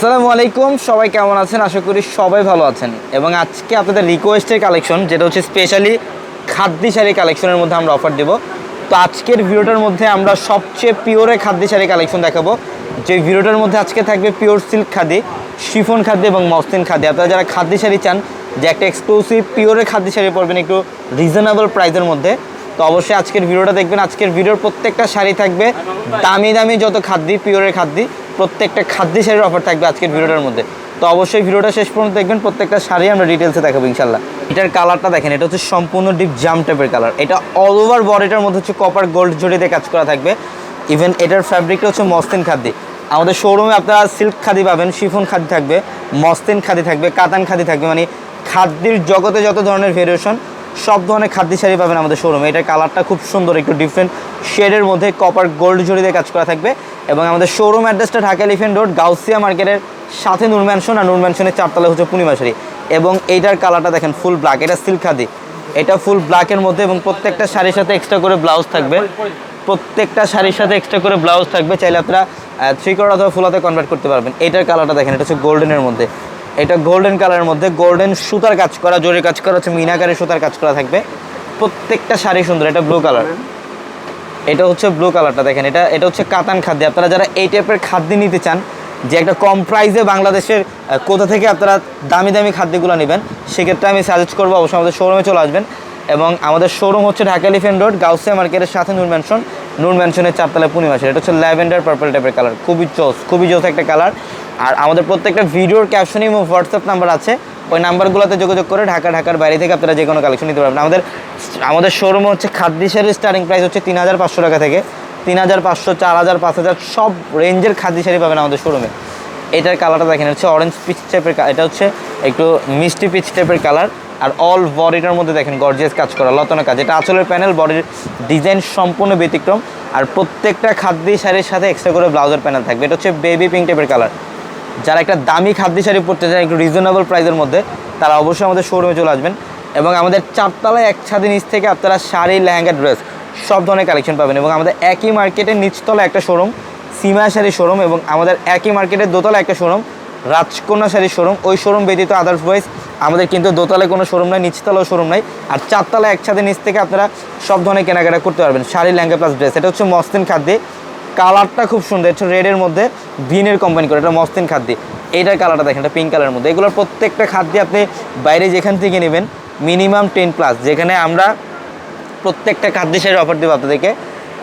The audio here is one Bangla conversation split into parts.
আসসালামু আলাইকুম, সবাই কেমন আছেন? আশা করি সবাই ভালো আছেন। এবং আজকে আপনাদের রিকোয়েস্টের কালেকশন যেটা হচ্ছে স্পেশালি খাদ্যি শাড়ি কালেকশনের মধ্যে আমরা অফার দেবো। তো আজকের ভিডিওটার মধ্যে আমরা সবচেয়ে পিওরে খাদ্যি শাড়ি কালেকশন দেখাবো। যে ভিডিওটার মধ্যে আজকে থাকবে পিওর সিল্ক খাদি শিফন খাদ্য এবং মসলিন খাদ্য আপনারা যারা খাদ্যি শাড়ি চান, যে একটা এক্সক্লুসিভ পিওরে খাদ্যি শাড়ি পরবেন একটু রিজনেবল প্রাইসের মধ্যে, তো অবশ্যই আজকের ভিডিওটা দেখবেন। আজকের ভিডিওর প্রত্যেকটা শাড়ি থাকবে দামি দামি যত খাদ্যি পিওরের খাদ্যি প্রত্যেকটা খাদ্যি শাড়ির অফার থাকবে আজকের ভিডিওটার মধ্যে। তো অবশ্যই ভিডিওটা শেষ পর্যন্ত দেখবেন, প্রত্যেকটা শাড়ি আমরা ডিটেলসে দেখাবো ইনশাল্লাহ এটার কালারটা দেখেন, এটা হচ্ছে সম্পূর্ণ ডিপ জাম টাইপের কালার এটা অল ওভার বডিটার মধ্যে হচ্ছে কপার গোল্ড জড়িতে কাজ করা থাকবে। ইভেন এটার ফ্যাব্রিকটা হচ্ছে মস্তিন খাদ্যি। আমাদের শোরুমে আপনারা সিল্ক খাদি পাবেন শিফন খাদি থাকবে মসলিন খাদি থাকবে, কাতান খাদি থাকবে। মানে খাদ্যের জগতে যত ধরনের ভেরিয়েশন সব ধরনের খাদ্য শাড়ি পাবেন আমাদের শোরুমে এটার কালারটা খুব সুন্দর, একটু ডিফারেন্ট শেডের মধ্যে কপার গোল্ড জড়িতে কাজ করা থাকবে। এবং আমাদের শোরুম অ্যাড্রেসটা ঢাকা এলিফেন্ট রোড গাউসিয়া মার্কেটের সাথে নূর ম্যানশন আর নূর ম্যানশনের চারতলা হচ্ছে পূর্ণিমা শাড়ি এবং এইটার কালারটা দেখেন ফুল ব্ল্যাক এটা সিল্ক খাদি এটা ফুল ব্ল্যাকের মধ্যে এবং প্রত্যেকটা শাড়ির সাথে এক্সট্রা করে ব্লাউজ থাকবে। প্রত্যেকটা শাড়ির সাথে এক্সট্রা করে ব্লাউজ থাকবে। চাইলে আপনারা থ্রি কর অথবা ফুলাতে কনভার্ট করতে পারবেন। এটার কালারটা দেখেন, এটা হচ্ছে গোল্ডেনের মধ্যে। এটা গোল্ডেন কালারের মধ্যে গোল্ডেন সুতার কাজ করা জোরে কাজ করা, হচ্ছে মিনাকারি সুতার কাজ করা থাকবে। প্রত্যেকটা শাড়ি সুন্দর, এটা ব্লু কালার এটা হচ্ছে ব্লু কালারটা দেখেন, এটা এটা হচ্ছে কাতান খাদ্য। আপনারা যারা এই টাইপের খাদ্য নিতে চান, যে একটা কম প্রাইসে বাংলাদেশের কোথা থেকে আপনারা দামি দামি খাদ্যগুলো নেবেন, সেক্ষেত্রে আমি সাজেস্ট করব, অবশ্যই আমাদের শোরুমে চলে আসবেন। এবং আমাদের শোরুম হচ্ছে ঢাকা এলিফেন্ট রোড গাউসিয়া মার্কেটের সাথে নূর ম্যানশন নূর ম্যানশনের চারতলা পূর্ণিমাসের এটা হচ্ছে ল্যাভেন্ডার পার্পল টাইপের কালার খুবই জোস খুবই জোস একটা কালার আর আমাদের প্রত্যেকটা ভিডিওর ক্যাপশনেই হোয়াটসঅ্যাপ নাম্বার আছে। ওই নাম্বারগুলোতে যোগাযোগ করে ঢাকা, ঢাকার বাইরে থেকে আপনারা যে কোনো কালেকশন নিতে পারবেন। আমাদের আমাদের শোরুম হচ্ছে খাদ্যিসারের স্টার্টিং প্রাইস হচ্ছে তিন হাজার পাঁচশো টাকা থেকে। তিন হাজার পাঁচশো, চার হাজার, পাঁচ হাজার, সব রেঞ্জের খাদ্য শাড়ি পাবেন আমাদের শোরুমে এটার কালারটা দেখেন হচ্ছে অরেঞ্জ পিচ টাইপের এটা হচ্ছে একটু মিষ্টি পিচ টাইপের কালার আর অল বডিটার মধ্যে দেখেন গর্জিয়াস কাজ করা, লতনা কাজ। এটা আঁচলের প্যানেল বডির ডিজাইন সম্পূর্ণ ব্যতিক্রম। আর প্রত্যেকটা খাদ্যি শাড়ির সাথে এক্সট্রা করে ব্লাউজের প্যানেল থাকবে। এটা হচ্ছে বেবি পিঙ্ক টাইপের কালার যারা একটা দামি খাদ্য শাড়ি পরতে চান একটু রিজনেবল প্রাইসের মধ্যে, তারা অবশ্যই আমাদের শোরুমে চলে আসবেন। এবং আমাদের চারতলায় এক ছাদে নিচ থেকে আপনারা শাড়ি, লেহেঙ্গা ড্রেস সব ধরনের কালেকশন পাবেন। এবং আমাদের একই মার্কেটের নিচতলা একটা শোরুম সীমা শাড়ি শোরুম এবং আমাদের একই মার্কেটের দোতলা একটা শোরুম রাজকন্যা শাড়ি শোরুম ওই শোরুম ব্যতীত আদার্স ওয়াইজ আমাদের কিন্তু দোতলায় কোনো শোরুম নাই, নিচতলাও শোরুম নাই। আর চারতলা একসাথে নিচ থেকে আপনারা সব ধরনের কেনাকাটা করতে পারবেন, শাড়ি, লেহেঙ্গা প্লাস ড্রেস এটা হচ্ছে মস্তিন খাদ্যে কালারটা খুব সুন্দর হচ্ছে রেডের মধ্যে ভিনের কোম্পানি করে, এটা মস্তিন খাদ্য। এইটার কালারটা দেখেন, এটা পিঙ্ক কালারের মধ্যে। এগুলোর প্রত্যেকটা খাদ্য আপনি বাইরে যেখান থেকে নেবেন মিনিমাম টেন প্লাস যেখানে আমরা প্রত্যেকটা খাদ্য শাড়ির অফার দেবো আপনাদেরকে।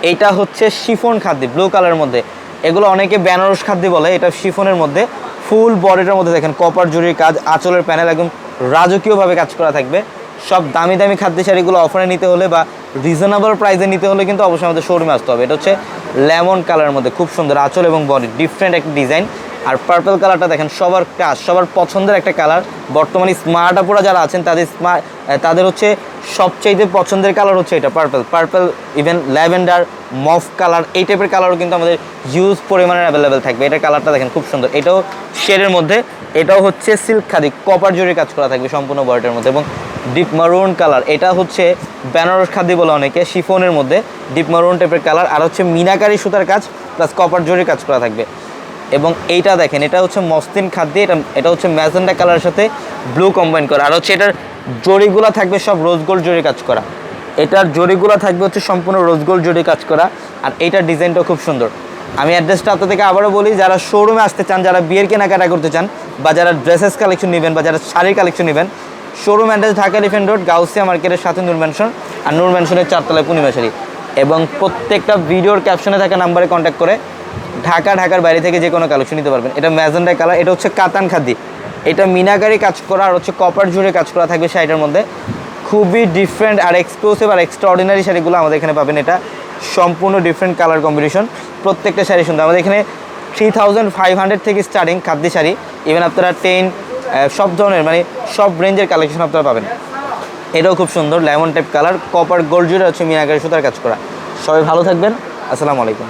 এইটা হচ্ছে শিফন খাদ্য ব্লু কালারের মধ্যে। এগুলো অনেকে বেনারস খাদ্য বলে, এটা শিফনের মধ্যে। ফুল বডিটার মধ্যে দেখেন কপার জুরির কাজ, আঁচলের প্যানেল একদম রাজকীয়ভাবে কাজ করা থাকবে। সব দামি দামি খাদ্য শাড়িগুলো অফারে নিতে হলে বা রিজনেবল প্রাইসে নিতে হলে কিন্তু অবশ্যই আমাদের শোরুমে আসতে হবে। এটা হচ্ছে লেমন কালারের মধ্যে খুব সুন্দর আঁচল এবং বডি ডিফারেন্ট একটা ডিজাইন আর পার্পল কালারটা দেখেন, সবার কাজ, সবার পছন্দের একটা কালার বর্তমানে স্মার্ট আপুরা যারা আছেন, তাদের স্মার্ট তাদের হচ্ছে সবচাইতে পছন্দের কালার হচ্ছে এটা purple purple even lavender mauve colour এই টাইপের কালারও কিন্তু আমাদের হিউজ পরিমাণের অ্যাভেলেবেল থাকবে। এটার কালারটা দেখেন, খুব সুন্দর। এটাও শেডের মধ্যে, এটাও হচ্ছে সিল্ক খাদি কপার জুড়ে কাজ করা থাকবে সম্পূর্ণ বডিটার মধ্যে। এবং ডিপ মারুন কালার এটা হচ্ছে বেনারস খাদি বলে অনেকে, শিফনের মধ্যে ডিপ মারুন টাইপের কালার আর হচ্ছে মিনাকারি সুতার কাজ প্লাস কপার জরি কাজ করা থাকবে। এবং এইটা দেখেন, এটা হচ্ছে মস্তিন খাদ্য, এটা এটা হচ্ছে ম্যাজেন্ডা কালারের সাথে ব্লু কম্বাইন করা। আর হচ্ছে এটার জরিগুলো থাকবে সব রোজ গোল্ড জরি কাজ করা। এটার জরিগুলো থাকবে হচ্ছে সম্পূর্ণ রোজ গোল্ড জরি কাজ করা। আর এইটার ডিজাইনটা খুব সুন্দর। আমি অ্যাড্রেসটা আপনাদেরকে আবারও বলি, যারা শোরুমে আসতে চান, যারা বিয়ের কেনাকাটা করতে চান, বা যারা ড্রেসেস কালেকশন নেবেন, বা যারা শাড়ির কালেকশন নেবেন শোরুম অ্যাড্রেস ঢাকা এলিফেন্ট রোড, গাউসিয়া মার্কেটের সাথে নূর ম্যানশন আর নূর ম্যানশনের চারতলায় পূর্ণিমাশারি এবং প্রত্যেকটা ভিডিওর ক্যাপশনে থাকা নাম্বারে কন্ট্যাক্ট করে ঢাকা, ঢাকার বাইরে থেকে যে কোনো কালেকশন নিতে পারবেন। এটা ম্যাজেন্ডা কালার এটা হচ্ছে কাতান খাদি এটা মিনাকারি কাজ করা আর হচ্ছে কপার জুড়ে কাজ করা থাকবে শাড়িটার মধ্যে। খুবই ডিফারেন্ট আর এক্সক্লুসিভ আর এক্সট্রা অর্ডিনারি শাড়িগুলো আমাদের এখানে পাবেন এটা। সম্পূর্ণ ডিফারেন্ট কালার কম্বিনেশন প্রত্যেকটা শাড়ি সুন্দর। আমাদের এখানে থ্রি থাউজেন্ড ফাইভ হান্ড্রেড থেকে স্টার্টিং খাদ্য শাড়ি। ইভেন আপনারা টেন সব ধরনের মানে সব রেঞ্জের কালেকশন আপনারা পাবেন। এটাও খুব সুন্দর lemon type colour copper gold জুড়ে হচ্ছে মিনাকারি সুতার কাজ করা। সবাই ভালো থাকবেন, আসসালামু আলাইকুম।